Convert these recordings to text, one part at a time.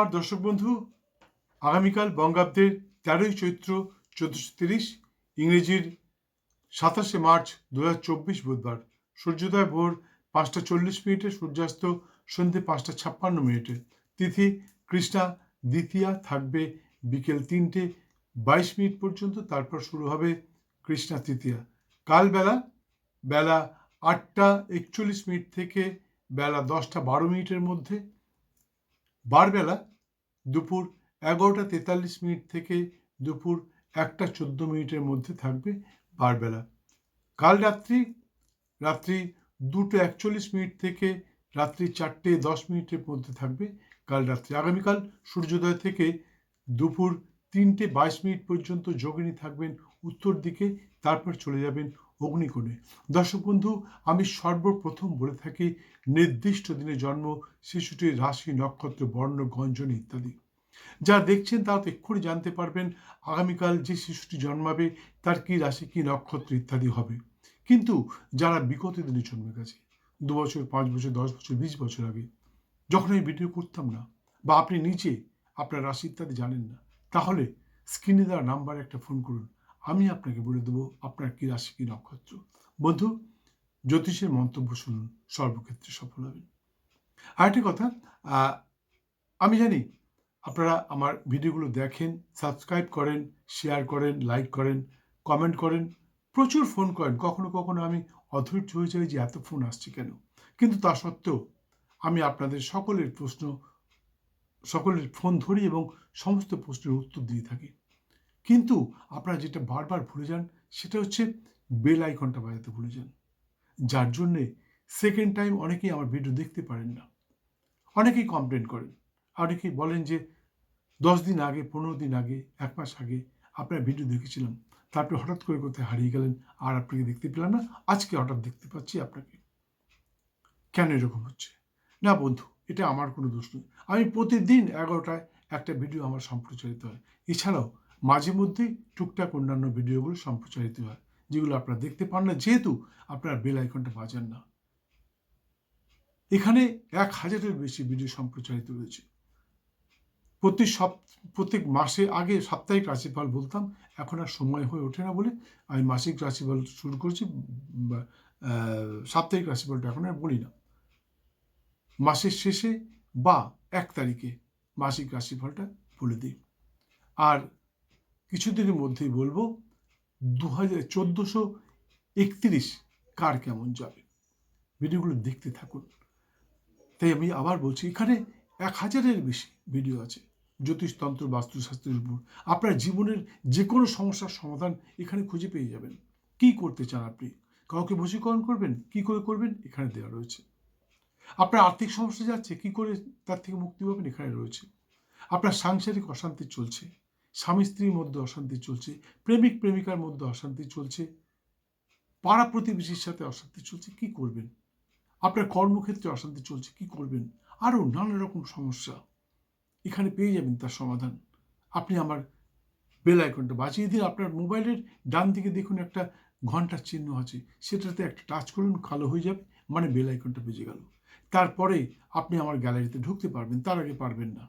আর দর্শক বন্ধু। আগামীকাল বঙ্গাব্দের তেরোই চৈত্র চোদ্দশো তিরিশ, ইংরেজির সাতাশে মার্চ দু চব্বিশ বুধবার। সূর্যোদয় ভোর পাঁচটা চল্লিশ মিনিটে, সূর্যাস্ত সন্ধে পাঁচটা ছাপ্পান্ন মিনিটে। তিথি কৃষ্ণা দ্বিতীয়া থাকবে বিকেল তিনটে বাইশ মিনিট পর্যন্ত, তারপর শুরু হবে কৃষ্ণা তৃতীয়া। কাল বেলা বেলা আটটা একচল্লিশ মিনিট থেকে বেলা দশটা বারো মিনিটের মধ্যে বারবেলা দুপুর এগারোটা তেতাল্লিশ মিনিট থেকে দুপুর একটা চোদ্দ মিনিটের মধ্যে থাকবে বারবেলা। কাল রাত্রি রাত্রি দুটো একচল্লিশ মিনিট থেকে রাত্রি চারটে দশ মিনিটের মধ্যে থাকবে কাল রাত্রি। আগামীকাল সূর্যোদয় থেকে দুপুর তিনটে বাইশ মিনিট পর্যন্ত যোগিনী থাকবেন উত্তর দিকে, তারপর চলে যাবেন অগ্নিকোণে দর্শক বন্ধু, আমি সর্বপ্রথম বলে থাকি, নির্দিষ্ট দিনে জন্ম, শিশুটির রাশি, নক্ষত্র, বর্ণ গঞ্জন ইত্যাদি। যা দেখছেন তো এক্ষুনি জানতে পারবেন, আগামীকাল যে শিশুটি জন্মাবে, তার কি রাশি, কি নক্ষত্র ইত্যাদি হবে। কিন্তু যারা বিগত দিনে জন্মে গেছে, দু বছর, পাঁচ বছর, দশ বছর, বিশ বছর আগে, যখন আমি ভিডিও করতাম না, বা আপনি নিচে আপনার রাশি ইত্যাদি জানেন না, তাহলে স্ক্রিনে দেওয়া নাম্বারে একটা ফোন করুন। আমি আপনাকে বলে দেবো আপনার কি রাশি, কি নক্ষত্র। বন্ধু, জ্যোতিষের মন্তব্য শুনুন, সর্বক্ষেত্রে সফল হবেন। আরেকটি কথা আমি জানি আপনারা আমার ভিডিওগুলো দেখেন, সাবস্ক্রাইব করেন, শেয়ার করেন, লাইক করেন, কমেন্ট করেন, প্রচুর ফোন করেন। কখনো কখনো আমি অধৈর্য হয়ে যাই যে এত ফোন আসছে কেন? কিন্তু তা সত্ত্বেও আমি আপনাদের সকলের প্রশ্ন, সকলের ফোন ধরি এবং সমস্ত প্রশ্নের উত্তর দিয়ে থাকি। কিন্তু আপনারা যেটা বারবার ভুলে যান, সেটা হচ্ছে বেল আইকনটা বাজাতে ভুলে যান। যার জন্যে সেকেন্ড টাইম অনেকেই আমার ভিডিও দেখতে পারেন না। অনেকেই কমপ্লেন করেন। অনেকেই বলেন যে, দশ দিন আগে, পনেরো দিন আগে, এক মাস আগে আপনার ভিডিও দেখেছিলাম। তারপরে হঠাৎ করে কোথায় হারিয়ে গেলেন, আর আপনাকে দেখতে পেলাম না। আজকে হঠাৎ দেখতে পাচ্ছি আপনাকে। কেন এরকম হচ্ছে? না বন্ধু, এটা আমার কোনো দোষ নয়। আমি প্রতিদিন এগারোটায় একটা ভিডিও আমার সম্প্রচারিত হয়। এছাড়াও মাঝে মধ্যেই টুকটাক অন্যান্য ভিডিওগুলো সম্প্রচারিত হয়, যেগুলো আপনারা দেখতে পান না, যেহেতু আপনার বেল আইকনটা বাজান না। এখানে এক হাজারের বেশি ভিডিও সম্প্রচারিত রয়েছে। প্রতি সপ, প্রত্যেক মাসে আগে সাপ্তাহিক রাশিফল বলতাম, এখন আর সময় হয়ে ওঠে না বলে আমি মাসিক রাশিফল শুরু করছি সাপ্তাহিক রাশিফলটা এখন আর বলি না। মাসের শেষে বা এক তারিখে মাসিক রাশিফলটা বলে দিই। আর কিছুদিনের মধ্যেই বলব দু হাজার চোদ্দোশো একত্রিশ কার কেমন যাবে? ভিডিওগুলো দেখতে থাকুন। তাই আমি আবার বলছি, এখানে এক হাজারের বেশি ভিডিও আছে, জ্যোতিষতন্ত্র, বাস্তুশাস্ত্রের উপর। আপনার জীবনের যে কোনো সমস্যার সমাধান এখানে খুঁজে পেয়ে যাবেন। কি করতে চান আপনি? কাউকে বশীকরণ করবেন? কি করে করবেন? এখানে দেওয়া রয়েছে। আপনার আর্থিক সমস্যা যাচ্ছে? কি করে তার থেকে মুক্তি পাবেন? এখানে রয়েছে। আপনার সাংসারিক অশান্তি চলছে। স্বামী স্ত্রীর মধ্যে অশান্তি চলছে, প্রেমিক প্রেমিকার মধ্যে অশান্তি চলছে, পাড়া প্রতিবেশীর সাথে অশান্তি চলছে, কি করবেন? আপনার কর্মক্ষেত্রে অশান্তি চলছে, কি করবেন? আরও নানা রকম সমস্যা এখানে পেয়ে যাবেন তার সমাধান। আপনি আমার বেল আইকনটা বাঁচিয়ে দিন, আপনার মোবাইলের ডান দিকে দেখুন একটা ঘণ্টার চিহ্ন আছে, সেটাতে একটা টাচ করুন, কালো হয়ে যাবে মানে বেল আইকনটা বেজে গেল। তারপরে আপনি আমার গ্যালারিতে ঢুকতে পারবেন, তার আগে পারবেন না।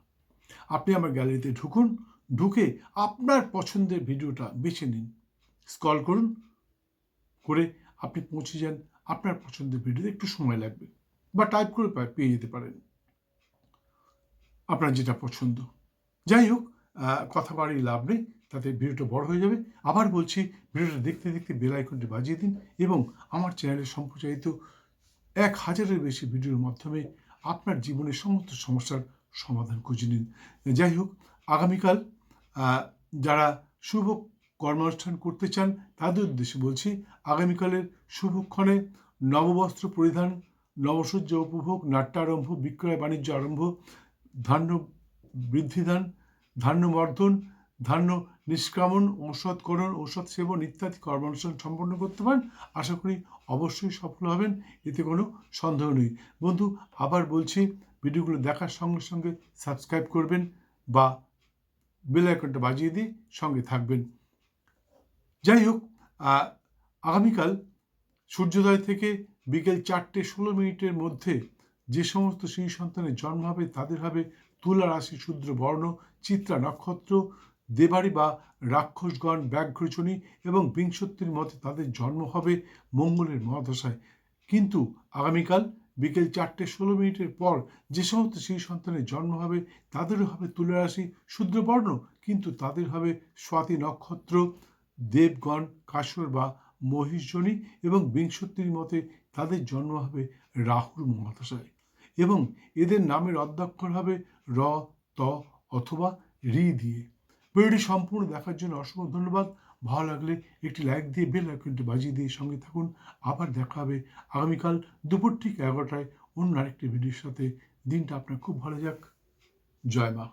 আপনি আমার গ্যালারিতে ঢুকুন ঢুকে আপনার পছন্দের ভিডিওটা বেছে নিন। স্ক্রল করুন, করে আপনি পৌঁছে যান। আপনার পছন্দের ভিডিওতে একটু সময় লাগবে বা টাইপ করে পেয়ে যেতে পারেন। আপনার যেটা পছন্দ। যাই হোক কথা বাড়িয়ে লাভ নেই, তাতে ভিডিওটা বড় হয়ে যাবে। আবার বলছি, ভিডিওটা দেখতে দেখতে বেল আইকনটি বাজিয়ে দিন এবং আমার চ্যানেলে সম্প্রচারিত এক হাজারের বেশি ভিডিওর মাধ্যমে আপনার জীবনের সমস্ত সমস্যার সমাধান খুঁজে নিন। যাই হোক, আগামীকাল যারা শুভ কর্মানুষ্ঠান করতে চান, তাদের উদ্দেশ্যে বলছি, আগামীকালের শুভক্ষণে নববস্ত্র পরিধান, নবসূর্য উপভোগ, নাট্যারম্ভ, বিক্রয় বাণিজ্য আরম্ভ, ধান্য বৃদ্ধিদান ধান্য মর্দন ধান্য নিষ্কামন ঔষধকরণ ঔষধ সেবন ইত্যাদি কর্মানুষ্ঠান সম্পন্ন করতে পারেন। আশা করি অবশ্যই সফল হবেন, এতে কোনো সন্দেহ নেই। বন্ধু, আবার বলছি, ভিডিওগুলো দেখার সঙ্গে সঙ্গে সাবস্ক্রাইব করবেন বা বেল আইকনটা বাজিয়ে দিয়ে সঙ্গে থাকবেন। যাই হোক আগামীকাল সূর্যোদয় থেকে বিকেল চারটে ষোলো মিনিটের মধ্যে যে সমস্ত শিশু সন্তানের জন্ম হবে, তাদের হবে তুলা রাশি শূদ্র বর্ণ, চিত্রা নক্ষত্র দেবাড়ি বা রাক্ষসগণ, ব্যাঘ্রজনী এবং বিংশতির মতে তাদের জন্ম হবে মঙ্গলের মহাদশায়। কিন্তু আগামীকাল বিকেল চারটে ষোলো মিনিটের পর যে সমস্ত শিশু সন্তানের জন্ম হবে, তাদেরও হবে তুলা রাশি শূদ্রবর্ণ, কিন্তু তাদের হবে স্বাতি নক্ষত্র, দেবগণ, কাসর বা মহিষজনী এবং বিংশতির মতে তাদের জন্ম হবে রাহুর মহাদশায়। এবং এদের নামের অধ্যক্ষর হবে র, ত অথবা রি দিয়ে। ভিডিওটি সম্পূর্ণ দেখার জন্য অসংখ্য ধন্যবাদ। ভালো লাগলে একটি লাইক দিয়ে বেল আইকনটি বাজিয়ে দিয়ে সঙ্গে থাকুন। আবার দেখা হবে আগামীকাল দুপুর ঠিক এগারোটায় অন্য আরেকটি ভিডিওর সাথে। দিনটা আপনার খুব ভালো যাক। জয় মা।